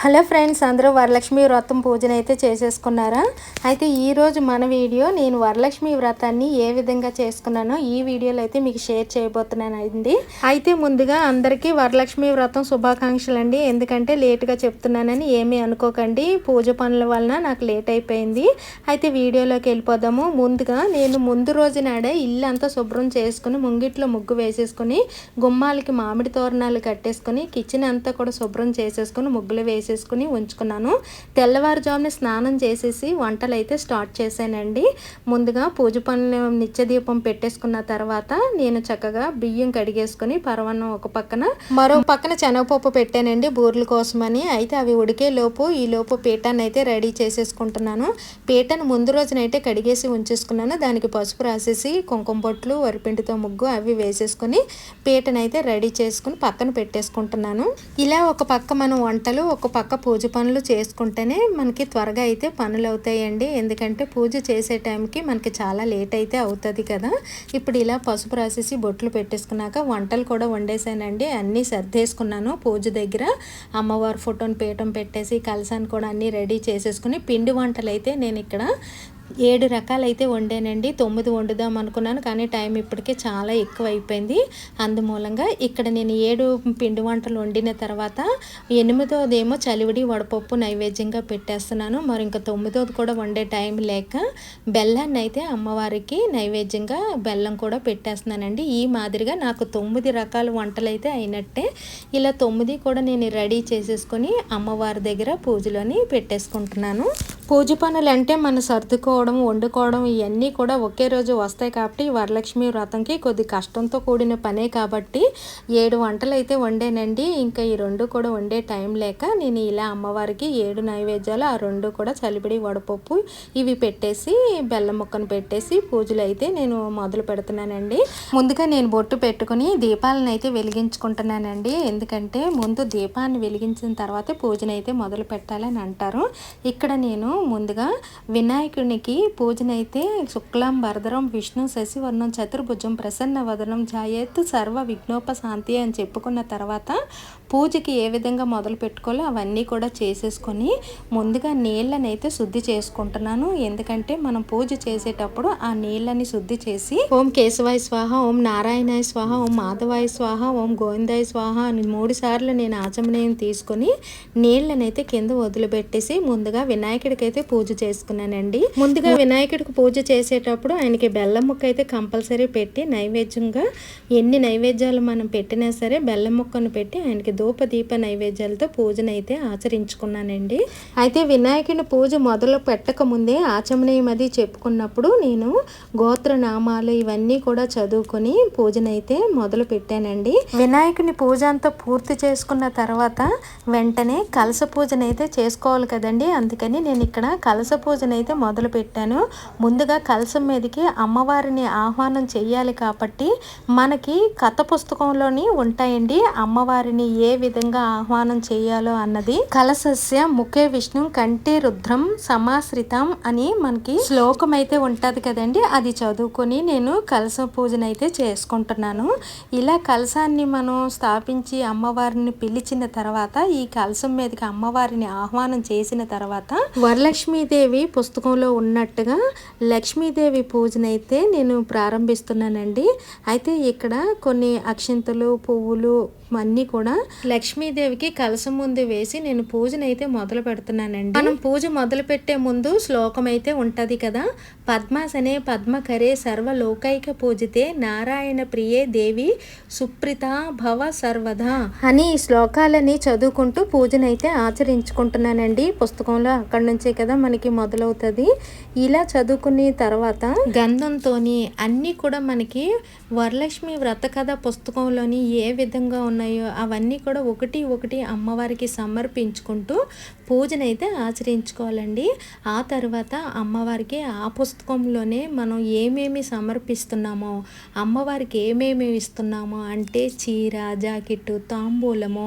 Hello friends అందరూ వరలక్ష్మి వ్రతం పూజన అయితే చేసేసుకున్నారా? అయితే ఈరోజు మన వీడియో నేను వరలక్ష్మి వ్రతాన్ని ఏ విధంగా చేసుకున్నానో ఈ వీడియోలో అయితే మీకు షేర్ చేయబోతున్నాను అండి అయితే ముందుగా అందరికీ వరలక్ష్మి వ్రతం శుభాకాంక్షలు అండి. ఎందుకంటే లేట్గా చెప్తున్నానని ఏమీ అనుకోకండి. పూజ పనుల వలన నాకు లేట్ అయిపోయింది. అయితే వీడియోలోకి వెళ్ళిపోదాము. ముందుగా నేను ముందు రోజు నాడే ఇల్లు అంతా శుభ్రం చేసుకుని ముంగిట్లో ముగ్గు వేసేసుకుని గుమ్మాలకి మామిడి తోరణాలు కట్టేసుకుని కిచెన్ అంతా కూడా శుభ్రం చేసేసుకుని ముగ్గులు చేసేసుకుని ఉంచుకున్నాను. తెల్లవారుజామున స్నానం చేసేసి వంటలు అయితే స్టార్ట్ చేశానండి. ముందుగా పూజ పనులు నిత్య దీపం పెట్టేసుకున్న తర్వాత నేను చక్కగా బియ్యం కడిగేసుకుని పరవన్నం ఒక పక్కన మరో పక్కన శనగపప్పు పెట్టానండి బూర్ల కోసమని. అయితే అవి ఉడికే లోపు ఈ లోపు పీఠాన్ని అయితే రెడీ చేసేసుకుంటున్నాను. పీటను ముందు రోజునైతే కడిగేసి ఉంచేసుకున్నాను. దానికి పసుపు రాసేసి కుంకుమ బొట్లు వరిపిండితో ముగ్గు అవి వేసేసుకుని పీటనైతే రెడీ చేసుకుని పక్కన పెట్టేసుకుంటున్నాను. ఇలా ఒక పక్క మనం వంటలు ఒక పక్క పూజ పనులు చేసుకుంటేనే మనకి త్వరగా అయితే పనులు అవుతాయండి. ఎందుకంటే పూజ చేసే టైంకి మనకి చాలా లేట్ అయితే అవుతుంది కదా. ఇప్పుడు ఇలా పసుపు రాసేసి బొట్లు పెట్టేసుకున్నాక వంటలు కూడా వండేసానండి. అన్నీ సర్దేసుకున్నాను పూజ దగ్గర. అమ్మవారి ఫోటోని పీఠం పెట్టేసి కలసాన్ని కూడా అన్నీ రెడీ చేసేసుకుని పిండి వంటలు అయితే నేను ఇక్కడ ఏడు రకాలైతే వండానండి. తొమ్మిది వండుదాం అనుకున్నాను కానీ టైం ఇప్పటికే చాలా ఎక్కువ అయిపోయింది అందుమూలంగా ఇక్కడ నేను ఏడు పిండి వంటలు వండిన తర్వాత ఎనిమిదోదేమో చలివిడి వడపప్పు నైవేద్యంగా పెట్టేస్తున్నాను. మరి ఇంకా తొమ్మిదోది కూడా వండే టైం లేక బెల్లాన్ని అయితే అమ్మవారికి నైవేద్యంగా బెల్లం కూడా పెట్టేస్తున్నానండి. ఈ మాదిరిగా నాకు తొమ్మిది రకాల వంటలు అయితే అయినట్టే. ఇలా తొమ్మిది కూడా నేను రెడీ చేసేసుకొని అమ్మవారి దగ్గర పూజలోని పెట్టేసుకుంటున్నాను. పూజ పనులు అంటే మనం సర్దుకోవడం వండుకోవడం ఇవన్నీ కూడా ఒకే రోజు వస్తాయి కాబట్టి వరలక్ష్మి వ్రతంకి కొద్ది కష్టంతో కూడిన పనే కాబట్టి ఏడు వంటలు అయితే వండానండి. ఇంకా ఈ రెండు కూడా వండే టైం లేక నేను ఇలా అమ్మవారికి ఏడు నైవేద్యాలు ఆ రెండు కూడా చలిపిడి వడపప్పు ఇవి పెట్టేసి బెల్లం ముక్కను పెట్టేసి పూజలు అయితే నేను మొదలు పెడుతున్నానండి. ముందుగా నేను బొట్టు పెట్టుకుని దీపాలను అయితే వెలిగించుకుంటున్నానండి. ఎందుకంటే ముందు దీపాన్ని వెలిగించిన తర్వాతే పూజనైతే మొదలు పెట్టాలని అంటారు. ఇక్కడ నేను ముందుగా వినాయకునికి పూజనైతే శుక్లాం భరదరం విష్ణు శశివర్ణం చతుర్భుజం ప్రసన్న వదనం జాయేత్ సర్వ విఘ్నోపశాంతి అని చెప్పుకున్న తర్వాత పూజకి ఏ విధంగా మొదలు పెట్టుకోవాలో అవన్నీ కూడా చేసేసుకొని ముందుగా నీళ్ళని అయితే శుద్ధి చేసుకుంటున్నాను. ఎందుకంటే మనం పూజ చేసేటప్పుడు ఆ నీళ్ళని శుద్ధి చేసి ఓం కేశవాయ స్వాహ ఓం నారాయణాయ స్వాహ ఓం మాధవాయ స్వాహ ఓం గోవిందాయ స్వాహ అని మూడు సార్లు నేను ఆచమనయం తీసుకొని నీళ్ళనైతే కింద వదిలిపెట్టేసి ముందుగా వినాయకుడికి అయితే పూజ చేసుకున్నానండి. ముందుగా వినాయకుడికి పూజ చేసేటప్పుడు ఆయనకి బెల్లం ముక్క అయితే కంపల్సరీ పెట్టి నైవేద్యంగా ఎన్ని నైవేద్యాలు మనం పెట్టినా సరే బెల్లం ముక్కను పెట్టి ఆయనకి ధూప దీప నైవేద్యాలతో పూజను అయితే ఆచరించుకున్నానండి. అయితే వినాయకుని పూజ మొదలు పెట్టక ముందే ఆచమనీయం అది చెప్పుకున్నప్పుడు నేను గోత్ర నామాలు ఇవన్నీ కూడా చదువుకొని పూజనైతే మొదలు పెట్టానండి. వినాయకుని పూజ అంతా పూర్తి చేసుకున్న తర్వాత వెంటనే కలస పూజనైతే చేసుకోవాలి కదండి. అందుకని నేను ఇక్కడ కలస పూజనైతే మొదలు పెట్టాను. ముందుగా కలసం మీదకి అమ్మవారిని ఆహ్వానం చెయ్యాలి కాబట్టి మనకి కథ పుస్తకంలోని ఉంటాయండి. అమ్మవారిని ఏ విధంగా ఆహ్వానం చేయాలో అన్నది కలసస్య ముఖే విష్ణు కంటి రుద్రం సమాశ్రితం అని మనకి శ్లోకం అయితే ఉంటుంది కదండి. అది చదువుకొని నేను కలస పూజనైతే చేసుకుంటున్నాను. ఇలా కలసాన్ని మనం స్థాపించి అమ్మవారిని పిలిచిన తర్వాత ఈ కలసం మీదకి అమ్మవారిని ఆహ్వానం చేసిన తర్వాత వరలక్ష్మీదేవి పుస్తకంలో ఉన్నట్టుగా లక్ష్మీదేవి పూజనైతే నేను ప్రారంభిస్తున్నానండి. అయితే ఇక్కడ కొన్ని అక్షింతలు పువ్వులు అన్నీ కూడా లక్ష్మీదేవికి కలసం ముందు వేసి నేను పూజనైతే మొదలు పెడుతున్నానండి. మనం పూజ మొదలు పెట్టే ముందు శ్లోకం అయితే ఉంటది కదా పద్మాసనే పద్మకరే సర్వలోకైక పూజితే నారాయణ ప్రియే దేవి సుప్రిత భవ సర్వదా అని ఈ శ్లోకాలని చదువుకుంటూ పూజనైతే ఆచరించుకుంటున్నానండి. పుస్తకంలో అక్కడి నుంచే కదా మనకి మొదలవుతుంది. ఇలా చదువుకున్న తర్వాత గంధంతోని అన్నీ కూడా మనకి వరలక్ష్మి వ్రత కథ పుస్తకంలోని ఏ విధంగా ఉన్నాయో అవన్నీ కూడా ఒకటి ఒకటి అమ్మవారికి సమర్పించుకుంటూ పూజనైతే ఆచరించుకోవాలండి. ఆ తర్వాత అమ్మవారికి ఆ పుస్తకంలోనే మనం ఏమేమి సమర్పిస్తున్నామో అమ్మవారికి ఏమేమి ఇస్తున్నామో అంటే చీర జాకెట్టు తాంబూలము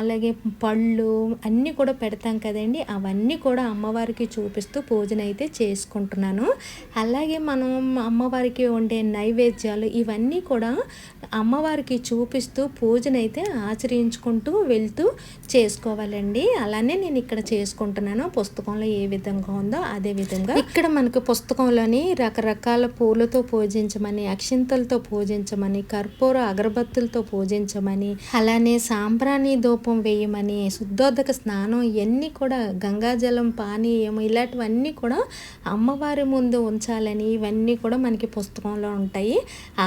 అలాగే పళ్ళు అన్నీ కూడా పెడతాం కదండి. అవన్నీ కూడా అమ్మవారికి చూపిస్తూ పూజనైతే చేసుకుంటున్నాను. అలాగే మనం అమ్మవారికి వండే నైవేద్యాలు ఇవన్నీ కూడా అమ్మవారికి చూపిస్తూ పూజ పూజనైతే ఆచరించుకుంటూ వెళ్తూ చేసుకోవాలండి. అలానే నేను ఇక్కడ చేసుకుంటున్నాను. పుస్తకంలో ఏ విధంగా ఉందో అదే విధంగా. ఇక్కడ మనకు పుస్తకంలోని రకరకాల పూలతో పూజించమని అక్షింతలతో పూజించమని కర్పూర అగరబత్తులతో పూజించమని అలానే సాంబ్రాణి ధూపం వేయమని శుద్ధోదక స్నానం ఇవన్నీ కూడా గంగాజలం పానీయం ఇలాంటివన్నీ కూడా అమ్మవారి ముందు ఉంచాలని ఇవన్నీ కూడా మనకి పుస్తకంలో ఉంటాయి.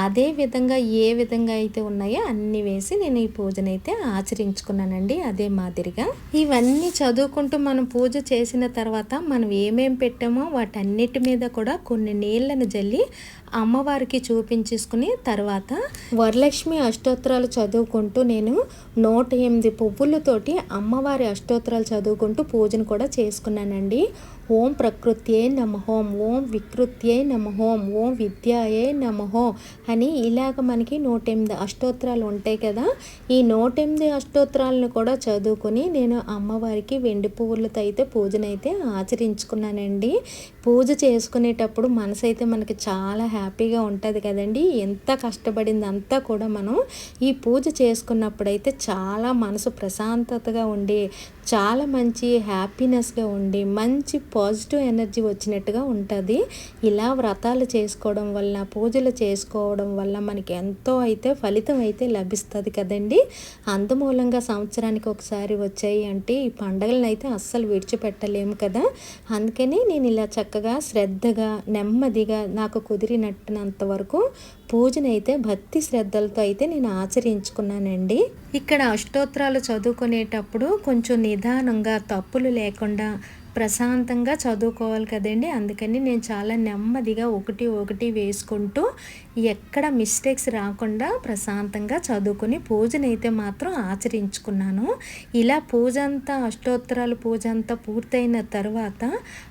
అదే విధంగా ఏ విధంగా అయితే ఉన్నాయో అన్నీ వేసి నేను ఈ పూజనైతే ఆచరించుకున్నానండి అదే మాదిరిగా. ఇవన్నీ చదువుకుంటూ మనం పూజ చేసిన తర్వాత మనం ఏమేం పెట్టామో వాటన్నిటి మీద కూడా కొన్ని నీళ్ళను జల్లి అమ్మవారికి చూపించేసుకుని తర్వాత వరలక్ష్మి అష్టోత్తరాలు చదువుకుంటూ నేను నూట ఎనిమిది పువ్వులతోటి అమ్మవారి అష్టోత్తరాలు చదువుకుంటూ పూజను కూడా చేసుకున్నానండి. ఓం ప్రకృత్యే నమహోం ఓం వికృత్యే నమహోం ఓం విద్యాయే నమహో అని ఇలాగ మనకి నూట ఎనిమిది అష్టోత్తరాలు ఉంటాయి కదా. ఈ నూట ఎనిమిది అష్టోత్తరాలను కూడా చదువుకొని నేను అమ్మవారికి వెండి పువ్వులతో అయితే పూజనైతే ఆచరించుకున్నానండి. పూజ చేసుకునేటప్పుడు మనసు అయితే మనకి చాలా హ్యాపీగా ఉంటుంది కదండి. ఎంత కష్టపడింది అంతా కూడా మనం ఈ పూజ చేసుకున్నప్పుడైతే చాలా మనసు ప్రశాంతతగా ఉండి చాలా మంచి హ్యాపీనెస్గా ఉండి మంచి పాజిటివ్ ఎనర్జీ వచ్చినట్టుగా ఉంటుంది. ఇలా వ్రతాలు చేసుకోవడం వల్ల పూజలు చేసుకోవడం వల్ల మనకి ఎంతో అయితే ఫలితం అయితే లభిస్తుంది కదండి. అందుమూలంగా సంవత్సరానికి ఒకసారి వచ్చాయి అంటే ఈ పండగలను అయితే అస్సలు విడిచిపెట్టలేము కదా. అందుకని నేను ఇలా చక్కగా శ్రద్ధగా నెమ్మదిగా నాకు కుదిరినట్టునంత వరకు పూజనైతే భక్తి శ్రద్ధలతో అయితే నేను ఆచరించుకున్నానండి. ఇక్కడ అష్టోత్తరాలు చదువుకునేటప్పుడు కొంచెం నిదానంగా తప్పులు లేకుండా ప్రశాంతంగా చదువుకోవాలి కదండి. అందుకని నేను చాలా నెమ్మదిగా ఒకటి ఒకటి వేసుకుంటూ ఎక్కడ మిస్టేక్స్ రాకుండా ప్రశాంతంగా చదువుకుని పూజనైతే మాత్రం ఆచరించుకున్నాను. ఇలా పూజ అంతా అష్టోత్తరాలు పూజ అంతా పూర్తయిన తర్వాత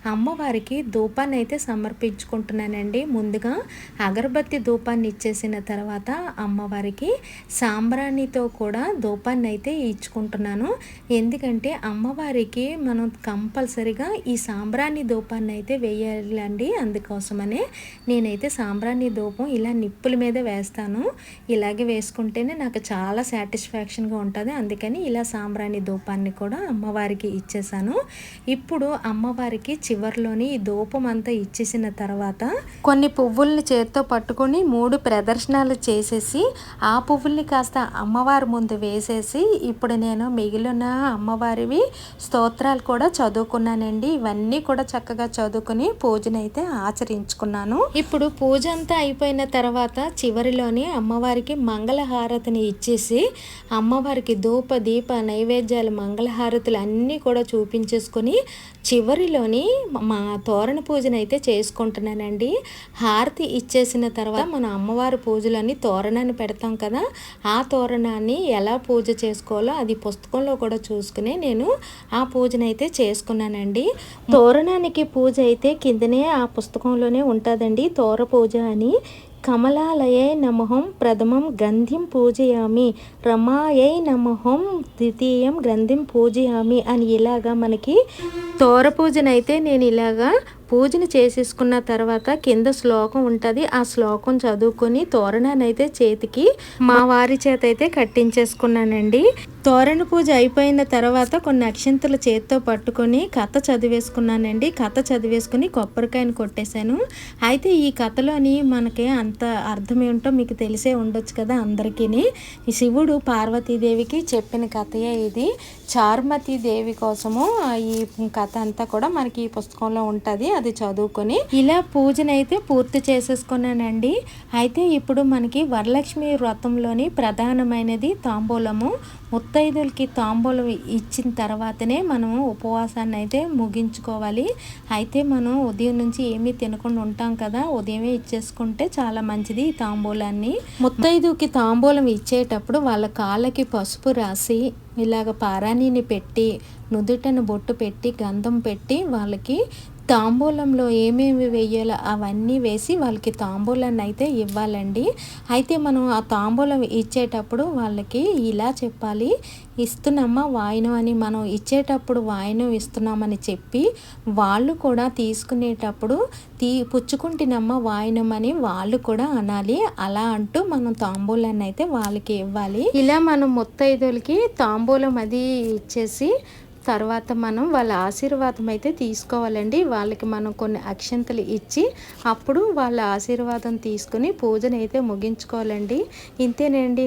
అమ్మవారికి ధూపాన్ని అయితే సమర్పించుకుంటున్నానండి. ముందుగా అగరబత్తి ధూపాన్ని ఇచ్చేసిన తర్వాత అమ్మవారికి సాంబ్రాణితో కూడా ధూపాన్ని అయితే ఇచ్చుకుంటున్నాను. ఎందుకంటే అమ్మవారికి మనం కంపల్సరీ తప్పనిసరిగా ఈ సాంబ్రాణి దూపాన్ని అయితే వేయాలండి అందుకోసమనే నేనైతే సాంబ్రాణి దూపం ఇలా నిప్పుల మీద వేస్తాను. ఇలాగే వేసుకుంటేనే నాకు చాలా సాటిస్ఫాక్షన్గా ఉంటుంది. అందుకని ఇలా సాంబ్రాణి దూపాన్ని కూడా అమ్మవారికి ఇచ్చేసాను. ఇప్పుడు అమ్మవారికి చివరిలోని ఈ దూపం అంతా ఇచ్చేసిన తర్వాత కొన్ని పువ్వుల్ని చేత్తో పట్టుకొని మూడు ప్రదర్శనలు చేసేసి ఆ పువ్వుల్ని కాస్త అమ్మవారి ముందు వేసేసి ఇప్పుడు నేను మిగిలిన అమ్మవారివి స్తోత్రాలు కూడా చదువుకున్నాను. చేశానండి. ఇవన్నీ కూడా చక్కగా చదువుకుని పూజనైతే ఆచరించుకున్నాను. ఇప్పుడు పూజ అంతా అయిపోయిన తర్వాత చివరిలోనే అమ్మవారికి మంగళహారతిని ఇచ్చేసి అమ్మవారికి ధూప దీప నైవేద్యాలు మంగళహారతులు అన్నీ కూడా చూపించేసుకొని చివరిలోని మా తోరణ పూజనైతే అయితే చేసుకుంటున్నానండి. హారతి ఇచ్చేసిన తర్వాత మన అమ్మవారి పూజలని తోరణాన్ని పెడతాం కదా ఆ తోరణాన్ని ఎలా పూజ చేసుకోవాలో అది పుస్తకంలో కూడా చూసుకుని నేను ఆ పూజనైతే చేసుకున్నానండి. అండి తోరణానికి పూజ అయితే కిందనే ఆ పుస్తకంలోనే ఉంటుందండి. తోర పూజ అని. కమలాలయై నమహం ప్రథమం గ్రంథిం పూజయామి. రమాయై నమహం ద్వితీయం గ్రంథిం పూజయామి అని ఇలాగా మనకి తోర పూజనైతే నేను ఇలాగా పూజను చేసేసుకున్న తర్వాత కింద శ్లోకం ఉంటుంది. ఆ శ్లోకం చదువుకొని తోరణాన్ని అయితే చేతికి మా వారి చేత అయితే కట్టించేసుకున్నానండి. తోరణ పూజ అయిపోయిన తర్వాత కొన్ని అక్షంతలు చేతితో పట్టుకొని కథ చదివేసుకున్నానండి. కథ చదివేసుకుని కొబ్బరికాయను కొట్టేశాను. అయితే ఈ కథలోని మనకి అంత అర్థం మీకు తెలిసే ఉండొచ్చు కదా అందరికీ శివుడు పార్వతీదేవికి చెప్పిన కథయే ఇది. చార్మతి దేవి కోసము ఈ కథ అంతా కూడా మనకి ఈ పుస్తకంలో ఉంటుంది. అది చదువుకొని ఇలా పూజనైతే పూర్తి చేసేసుకున్నానండి. అయితే ఇప్పుడు మనకి వరలక్ష్మి వ్రతంలోని ప్రధానమైనది తాంబూలము. ముత్తైదులకి తాంబూలం ఇచ్చిన తర్వాతనే మనం ఉపవాసాన్ని అయితే ముగించుకోవాలి. అయితే మనం ఉదయం నుంచి ఏమీ తినకుండా ఉంటాం కదా ఉదయమే ఇచ్చేసుకుంటే చాలా మంచిది ఈ తాంబూలాన్ని. ముత్తైదుకి తాంబూలం ఇచ్చేటప్పుడు వాళ్ళ కాళ్ళకి పసుపు రాసి ఇలాగ పారాణిని పెట్టి నుదుటను బొట్టు పెట్టి గంధం పెట్టి వాళ్ళకి తాంబూలంలో ఏమేమి వేయాలో అవన్నీ వేసి వాళ్ళకి తాంబూలాన్ని అయితే ఇవ్వాలండి. అయితే మనం ఆ తాంబూలం ఇచ్చేటప్పుడు వాళ్ళకి ఇలా చెప్పాలి. ఇస్తున్నామా వాయినం అని మనం ఇచ్చేటప్పుడు వాయినం ఇస్తున్నామని చెప్పి వాళ్ళు కూడా తీసుకునేటప్పుడు తీ పుచ్చుకుంటున్నమ్మ వాయినం అని వాళ్ళు కూడా అనాలి. అలా అంటూ మనం తాంబూలాన్ని అయితే వాళ్ళకి ఇవ్వాలి. ఇలా మనం ముత్తైదులకి తాంబూలం అది ఇచ్చేసి తర్వాత మనం వాళ్ళ ఆశీర్వాదం అయితే తీసుకోవాలండి. వాళ్ళకి మనం కొన్ని అక్షంతలు ఇచ్చి అప్పుడు వాళ్ళ ఆశీర్వాదం తీసుకుని పూజనైతే ముగించుకోవాలండి. ఇంతేనండి.